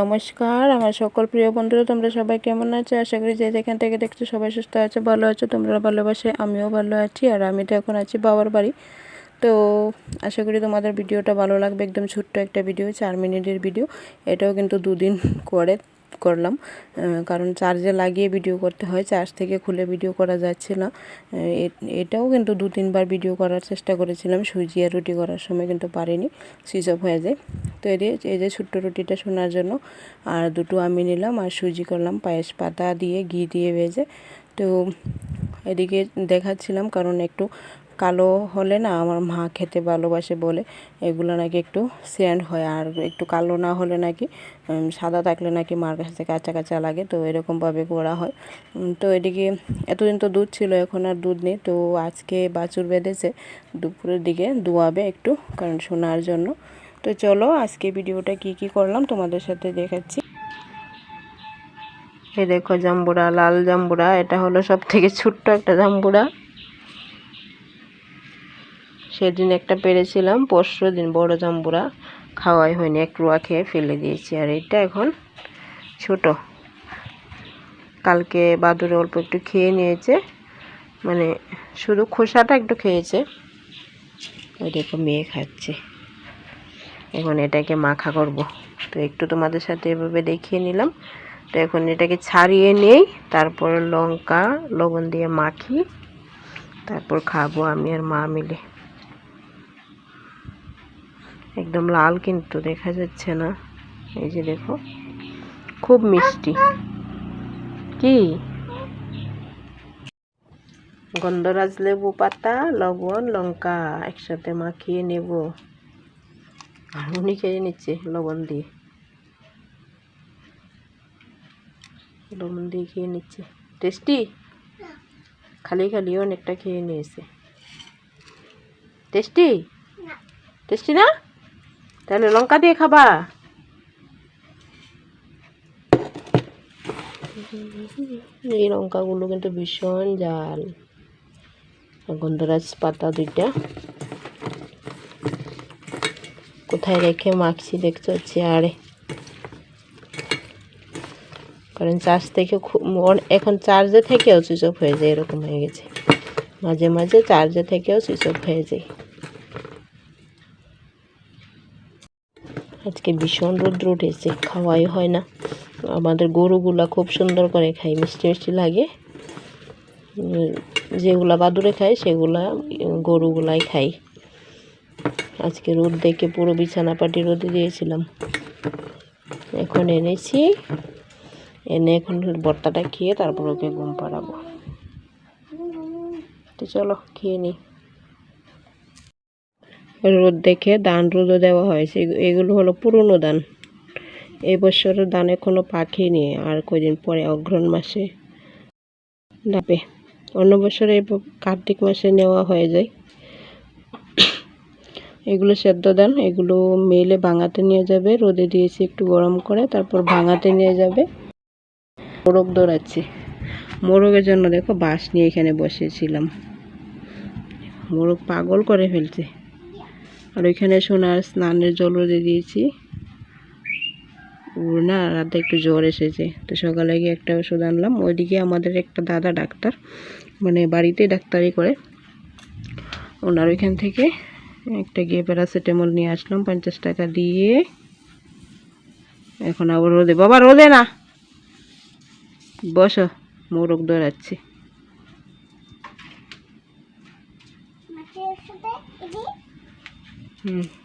নমস্কার, আমার সকল প্রিয় বন্ধুরা, তোমরা সবাই কেমন আছো? আশা করি যে যেখান থেকে দেখছ সবাই সুস্থ আছো, ভালো আছো, তোমরা ভালোবাসে, আমিও ভালো আছি, আর আমি তো এখন আছি বাবার বাড়ি। তো আশা করি তোমাদের ভিডিওটা ভালো লাগবে, একদম ছোট্ট একটা ভিডিও, চার মিনিটের ভিডিও, এটাও কিন্তু দুদিন করে। করলাম। কারণ চার্জে লাগিয়ে ভিডিও করতে হয় চার্জ থেকে খুলে ভিডিও করা যাচ্ছে না। এটাও কিন্তু দু, তিনবার ভিডিও করার চেষ্টা করেছিলাম, সুজি আর রুটি করার সময় কিন্তু পারিনি সুইচ অফ হয়ে যায়। তো এই এই যে ছোট্ট রুটিটা শোনার জন্য, আর দুটো আমি নিলাম, আর সুজি করলাম, পায়েস পাতা দিয়ে, ঘি দিয়ে ভেজে। তো এদিকে দেখাচ্ছিলাম, কারণ একটু কালো হলে না আমার মা খেতে ভালোবাসে বলে, এগুলো নাকি একটু সেন্ড হয়। আর একটু কালো না হলে নাকি সাদা থাকলে নাকি মার কাছে কাঁচা কাঁচা লাগে, তো এরকমভাবে করা হয়। তো এদিকে এতদিন তো দুধ ছিল, এখন আর দুধ নেই। তো আজকে বাছুর বেঁধেছে, দুপুরের দিকে দুয়াবে একটু, কারণ শোনার জন্য। তো চলো আজকে ভিডিওটা কি কি করলাম তোমাদের সাথে দেখাচ্ছি। এই দেখো জাম্বুরা, লাল জাম্বুরা, এটা হলো সব থেকে ছোট্ট একটা জাম্বুরা। সেদিন একটা পেরেছিলাম, পরশু দিন বড় জাম্বুরা খাওয়াই হয়নি, এক রুয়া খেয়ে ফেলে দিয়েছি। আর এটা এখন ছোট। কালকে বাদুরে অল্প একটু খেয়ে নিয়েছে মানে শুধু খোসাটা একটু খেয়েছে। ওই দেখো মেয়ে খাচ্ছে। এখন এটাকে মাখা করব। তো একটু তোমাদের সাথে এভাবে দেখিয়ে নিলাম। তো এখন এটাকে ছাড়িয়ে নেই, তারপর লঙ্কা, লবণ দিয়ে মাখি, তারপর খাব আমি আর মা মিলে। একদম লাল কিন্তু দেখা যাচ্ছে না। এই যে দেখো খুব মিষ্টি। কি? গন্ধরাজ লেবু পাতা লবণ লঙ্কা একসাথে মাখিয়ে নেব। উনি খেয়ে নিচ্ছে লবণ দিয়ে। লবণ দিয়ে খেয়ে নিচ্ছে। টেস্টি? খালি খালি অনেকটা খেয়ে নিয়েছে। টেস্টি? টেস্টি না? তাহলে লঙ্কা দিয়ে খাবা। এই লঙ্কাগুলো কিন্তু ভীষণ জাল। গন্ধরাজ পাতা দুইটা। কোথায় রেখে মাখছি দেখতে হচ্ছে আরে। কারণ চার্জ থেকে খুব এখন চার্জে থেকেও সুইচ অফ হয়ে যায়, এরকম হয়ে গেছে। মাঝে মাঝে চার্জে থেকেও সুইচ অফ হয়ে যায়। আজকে ভীষণ রৌদ্র উঠেছে খাওয়াই হয় না। আমাদের গরুগুলা খুব সুন্দর করে খাই মিষ্টি মিষ্টি লাগে। যেগুলা বাদুরে খায়, সেগুলা গরুগুলাই খাই আজকে রোদ দেখে পুরো বিছানা পাটি রোদে দিয়েছিলাম। এখন এনেছি। এনে এখন বর্তাটা খেয়ে তারপর ওকে ঘুম পাড়াবো। তো চলো, খেয়ে নিই রোদ দেখে ধান রোদও দেওয়া হয়েছে। এগুলো হলো পুরনো ধান। এই বছরের ধান এখনও পাখিনি আর কদিন পরে অগ্রহণ মাসে ডাবে অন্য বছরে কার্তিক মাসে নেওয়া হয়ে যায়। এগুলো সেদ্ধ ধান, এগুলো মেলে ভাঙাতে নিয়ে যাবে। রোদে দিয়েছি একটু গরম করে, তারপর ভাঙাতে নিয়ে যাবে। মোরগ দৌড়াচ্ছি মোরগের জন্য দেখো বাঁশ নিয়ে এখানে বসেছিলাম। মোরগ পাগল করে ফেলছে। আর ওইখানে সোনার স্নানের জল রোদে দিয়েছি। না রাতে একটু জ্বর এসেছে। তো সকালে গিয়ে একটা ওষুধ আনলাম। ওইদিকে আমাদের একটা দাদা ডাক্তার মানে বাড়িতে ডাক্তারি করে। ওনার ওইখান থেকে একটা গিয়ে প্যারাসিটামল নিয়ে আসলাম, পঞ্চাশ টাকা দিয়ে। এখন আবার রোদে। বাবা, রোদে না। বসো মোরগ দৌড়াচ্ছি। Hmm.